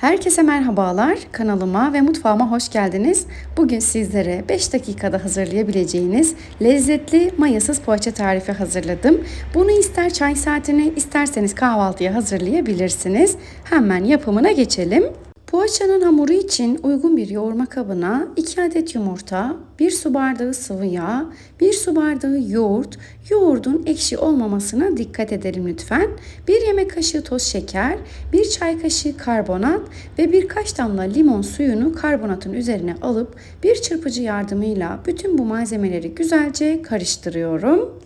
Herkese merhabalar. Kanalıma ve mutfağıma hoş geldiniz. Bugün sizlere 5 dakikada hazırlayabileceğiniz lezzetli mayasız poğaça tarifi hazırladım. Bunu ister çay saatine isterseniz kahvaltıya hazırlayabilirsiniz. Hemen yapımına geçelim. Poğaçanın hamuru için uygun bir yoğurma kabına 2 adet yumurta, 1 su bardağı sıvı yağ, 1 su bardağı yoğurt, yoğurdun ekşi olmamasına dikkat edelim lütfen. 1 yemek kaşığı toz şeker, 1 çay kaşığı karbonat ve birkaç damla limon suyunu karbonatın üzerine alıp bir çırpıcı yardımıyla bütün bu malzemeleri güzelce karıştırıyorum.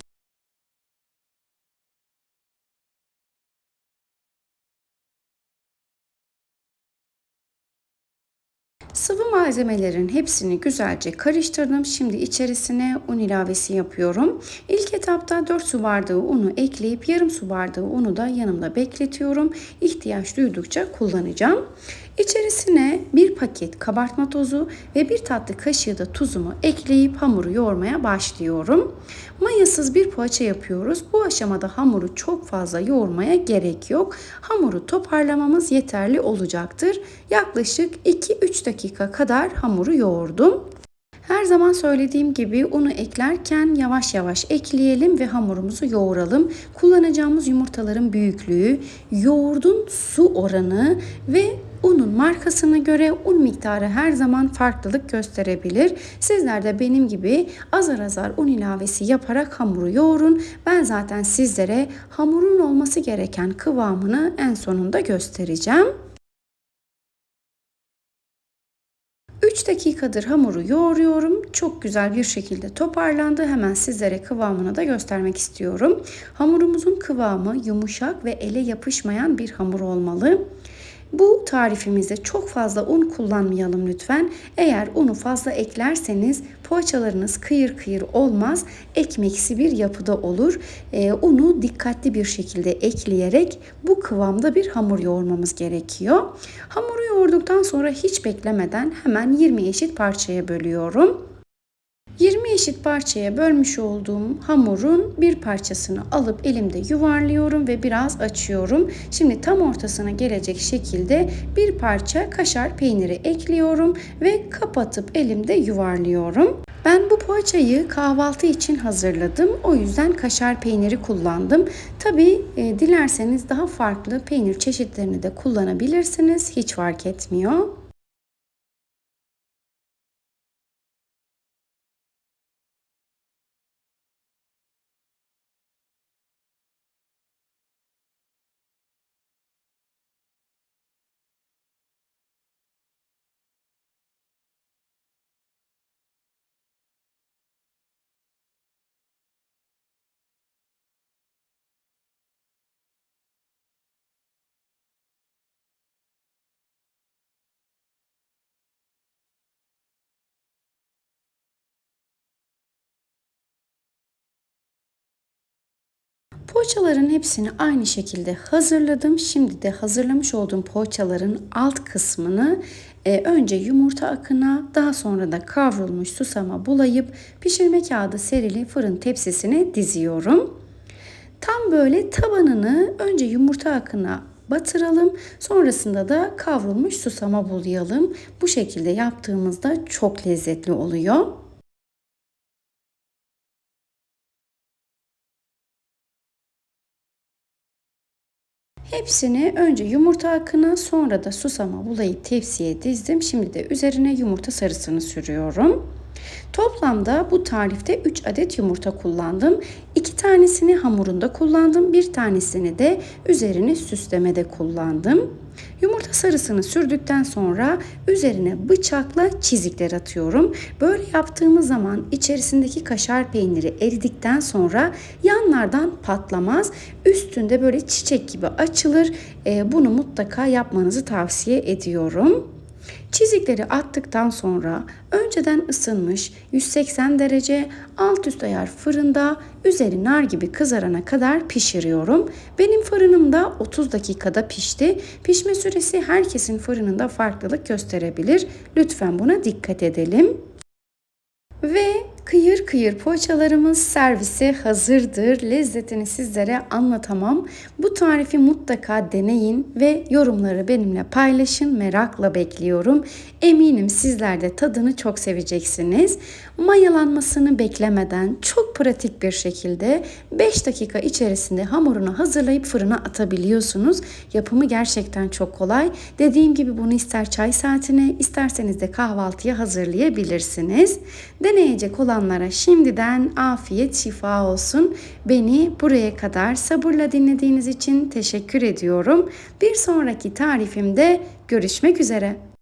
Sıvı malzemelerin hepsini güzelce karıştırdım. Şimdi içerisine un ilavesi yapıyorum. İlk etapta 4 su bardağı unu ekleyip yarım su bardağı unu da yanımda bekletiyorum. İhtiyaç duydukça kullanacağım. İçerisine bir paket kabartma tozu ve bir tatlı kaşığı da tuzumu ekleyip hamuru yoğurmaya başlıyorum. Mayasız bir poğaça yapıyoruz. Bu aşamada hamuru çok fazla yoğurmaya gerek yok. Hamuru toparlamamız yeterli olacaktır. Yaklaşık 2-3 dakika kadar hamuru yoğurdum. Her zaman söylediğim gibi unu eklerken yavaş yavaş ekleyelim ve hamurumuzu yoğuralım. Kullanacağımız yumurtaların büyüklüğü, yoğurdun su oranı ve unun markasına göre un miktarı her zaman farklılık gösterebilir. Sizler de benim gibi azar azar un ilavesi yaparak hamuru yoğurun. Ben zaten sizlere hamurun olması gereken kıvamını en sonunda göstereceğim. 3 dakikadır hamuru yoğuruyorum. Çok güzel bir şekilde toparlandı. Hemen sizlere kıvamını da göstermek istiyorum. Hamurumuzun kıvamı yumuşak ve ele yapışmayan bir hamur olmalı. Bu tarifimizde çok fazla un kullanmayalım lütfen. Eğer unu fazla eklerseniz poğaçalarınız kıyır kıyır olmaz. Ekmeksi bir yapıda olur. Ee, unu dikkatli bir şekilde ekleyerek bu kıvamda bir hamur yoğurmamız gerekiyor. Hamuru yoğurduktan sonra hiç beklemeden hemen 20 eşit parçaya bölüyorum. 20 eşit parçaya bölmüş olduğum hamurun bir parçasını alıp elimde yuvarlıyorum ve biraz açıyorum. Şimdi tam ortasına gelecek şekilde bir parça kaşar peyniri ekliyorum ve kapatıp elimde yuvarlıyorum. Ben bu poğaçayı kahvaltı için hazırladım. O yüzden kaşar peyniri kullandım. Tabi e, dilerseniz daha farklı peynir çeşitlerini de kullanabilirsiniz. Hiç fark etmiyor. Poğaçaların hepsini aynı şekilde hazırladım. Şimdi de hazırlamış olduğum poğaçaların alt kısmını e, önce yumurta akına daha sonra da kavrulmuş susama bulayıp pişirme kağıdı serili fırın tepsisine diziyorum. Tam böyle tabanını önce yumurta akına batıralım. Sonrasında da kavrulmuş susama bulayalım. Bu şekilde yaptığımızda çok lezzetli oluyor. Hepsini önce yumurta akına sonra da susama bulayıp tepsiye dizdim. Şimdi de üzerine yumurta sarısını sürüyorum. Toplamda bu tarifte 3 adet yumurta kullandım. 2 tanesini hamurunda kullandım. Bir tanesini de üzerini süslemede kullandım. Yumurta sarısını sürdükten sonra üzerine bıçakla çizikler atıyorum. Böyle yaptığımız zaman içerisindeki kaşar peyniri eridikten sonra yanlardan patlamaz. Üstünde böyle çiçek gibi açılır. Bunu mutlaka yapmanızı tavsiye ediyorum. Çizikleri attıktan sonra önceden ısınmış 180 derece alt üst ayar fırında üzeri nar gibi kızarana kadar pişiriyorum. Benim fırınımda 30 dakikada pişti. Pişme süresi herkesin fırınında farklılık gösterebilir. Lütfen buna dikkat edelim. Ve Kıyır kıyır poğaçalarımız servise hazırdır. Lezzetini sizlere anlatamam. Bu tarifi mutlaka deneyin ve yorumları benimle paylaşın. Merakla bekliyorum. Eminim sizler de tadını çok seveceksiniz. Mayalanmasını beklemeden çok pratik bir şekilde 5 dakika içerisinde hamurunu hazırlayıp fırına atabiliyorsunuz. Yapımı gerçekten çok kolay. Dediğim gibi bunu ister çay saatine isterseniz de kahvaltıya hazırlayabilirsiniz. Deneyecek olanlara şimdiden afiyet şifa olsun. Beni buraya kadar sabırla dinlediğiniz için teşekkür ediyorum. Bir sonraki tarifimde görüşmek üzere.